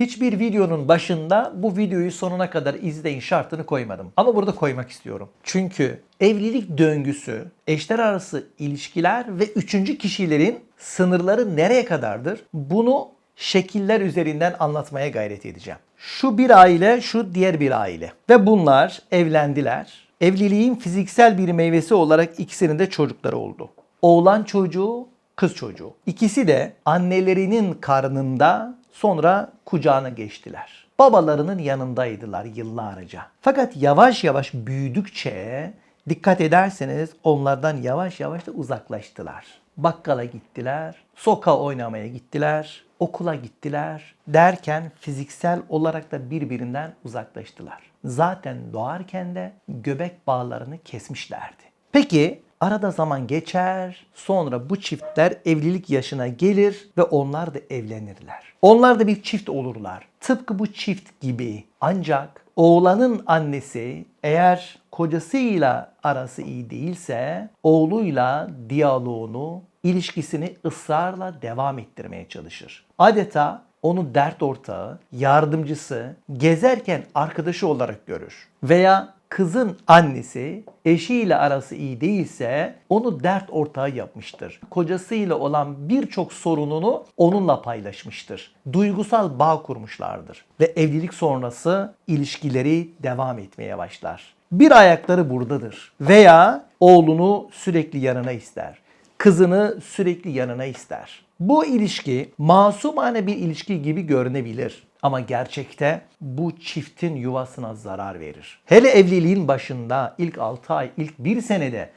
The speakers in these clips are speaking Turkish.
Hiçbir videonun başında bu videoyu sonuna kadar izleyin şartını koymadım. Ama burada koymak istiyorum. Çünkü evlilik döngüsü, eşler arası ilişkiler ve üçüncü kişilerin sınırları nereye kadardır? Bunu şekiller üzerinden anlatmaya gayret edeceğim. Şu bir aile, şu diğer bir aile. Ve bunlar evlendiler. Evliliğin fiziksel bir meyvesi olarak ikisinin de çocukları oldu. Oğlan çocuğu, kız çocuğu. İkisi de annelerinin karnında sonra kucağına geçtiler. Babalarının yanındaydılar yıllarca. Fakat yavaş yavaş büyüdükçe dikkat ederseniz onlardan yavaş yavaş da uzaklaştılar. Bakkala gittiler, sokağa oynamaya gittiler, okula gittiler derken fiziksel olarak da birbirinden uzaklaştılar. Zaten doğarken de göbek bağlarını kesmişlerdi. Peki arada zaman geçer, sonra bu çiftler evlilik yaşına gelir ve onlar da evlenirler. Onlar da bir çift olurlar. Tıpkı bu çift gibi. Ancak oğlanın annesi eğer kocasıyla arası iyi değilse oğluyla diyaloğunu, ilişkisini ısrarla devam ettirmeye çalışır. Adeta onu dert ortağı, yardımcısı, gezerken arkadaşı olarak görür. Veya kızın annesi eşiyle arası iyi değilse onu dert ortağı yapmıştır. Kocasıyla olan birçok sorununu onunla paylaşmıştır. Duygusal bağ kurmuşlardır ve evlilik sonrası ilişkileri devam etmeye başlar. Bir ayakları buradadır veya oğlunu sürekli yanına ister. Kızını sürekli yanına ister. Bu ilişki masumane bir ilişki gibi görünebilir. Ama gerçekte bu çiftin yuvasına zarar verir. Hele evliliğin başında ilk 6 ay, ilk 1 senede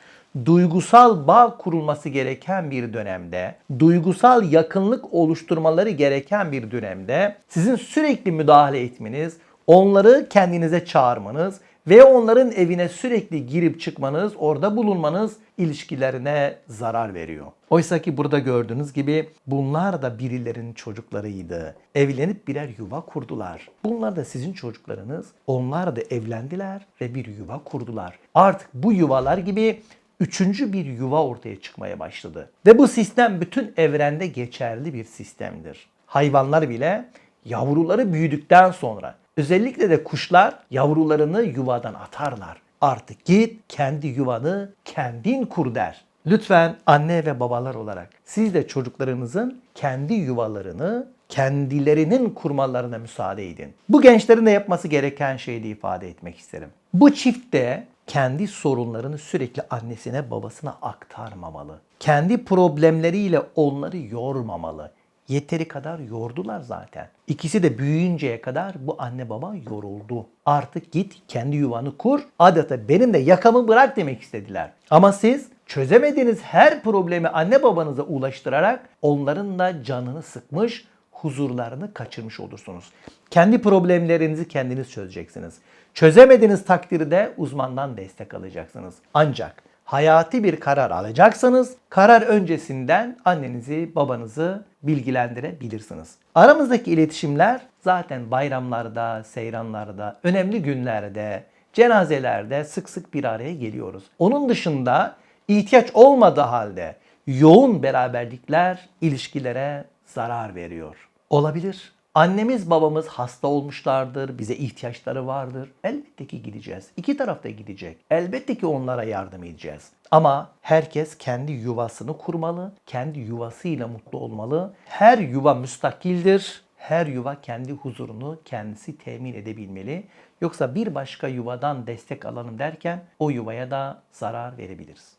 duygusal bağ kurulması gereken bir dönemde, duygusal yakınlık oluşturmaları gereken bir dönemde sizin sürekli müdahale etmeniz, onları kendinize çağırmanız ve onların evine sürekli girip çıkmanız, orada bulunmanız ilişkilerine zarar veriyor. Oysa ki burada gördüğünüz gibi bunlar da birilerinin çocuklarıydı. Evlenip birer yuva kurdular. Bunlar da sizin çocuklarınız. Onlar da evlendiler ve bir yuva kurdular. Artık bu yuvalar gibi üçüncü bir yuva ortaya çıkmaya başladı. Ve bu sistem bütün evrende geçerli bir sistemdir. Hayvanlar bile yavruları büyüdükten sonra özellikle de kuşlar yavrularını yuvadan atarlar. Artık git kendi yuvanı kendin kur der. Lütfen anne ve babalar olarak siz de çocuklarınızın kendi yuvalarını kendilerinin kurmalarına müsaade edin. Bu gençlerin de yapması gereken şeyi de ifade etmek isterim. Bu çift de kendi sorunlarını sürekli annesine babasına aktarmamalı. Kendi problemleriyle onları yormamalı. Yeteri kadar yordular zaten. İkisi de büyüyünceye kadar bu anne baba yoruldu. Artık git kendi yuvanı kur. Adeta benim de yakamı bırak demek istediler. Ama siz çözemediğiniz her problemi anne babanıza ulaştırarak onların da canını sıkmış, huzurlarını kaçırmış olursunuz. Kendi problemlerinizi kendiniz çözeceksiniz. Çözemediğiniz takdirde uzmandan destek alacaksınız. Ancak hayati bir karar alacaksanız karar öncesinden annenizi, babanızı bilgilendirebilirsiniz. Aramızdaki iletişimler zaten bayramlarda, seyranlarda, önemli günlerde, cenazelerde sık sık bir araya geliyoruz. Onun dışında ihtiyaç olmadığı halde yoğun beraberlikler ilişkilere zarar veriyor. Olabilir. Annemiz babamız hasta olmuşlardır, bize ihtiyaçları vardır. Elbette ki gideceğiz. İki taraf da gidecek. Elbette ki onlara yardım edeceğiz. Ama herkes kendi yuvasını kurmalı, kendi yuvasıyla mutlu olmalı. Her yuva müstakildir. Her yuva kendi huzurunu kendisi temin edebilmeli. Yoksa bir başka yuvadan destek alalım derken o yuvaya da zarar verebiliriz.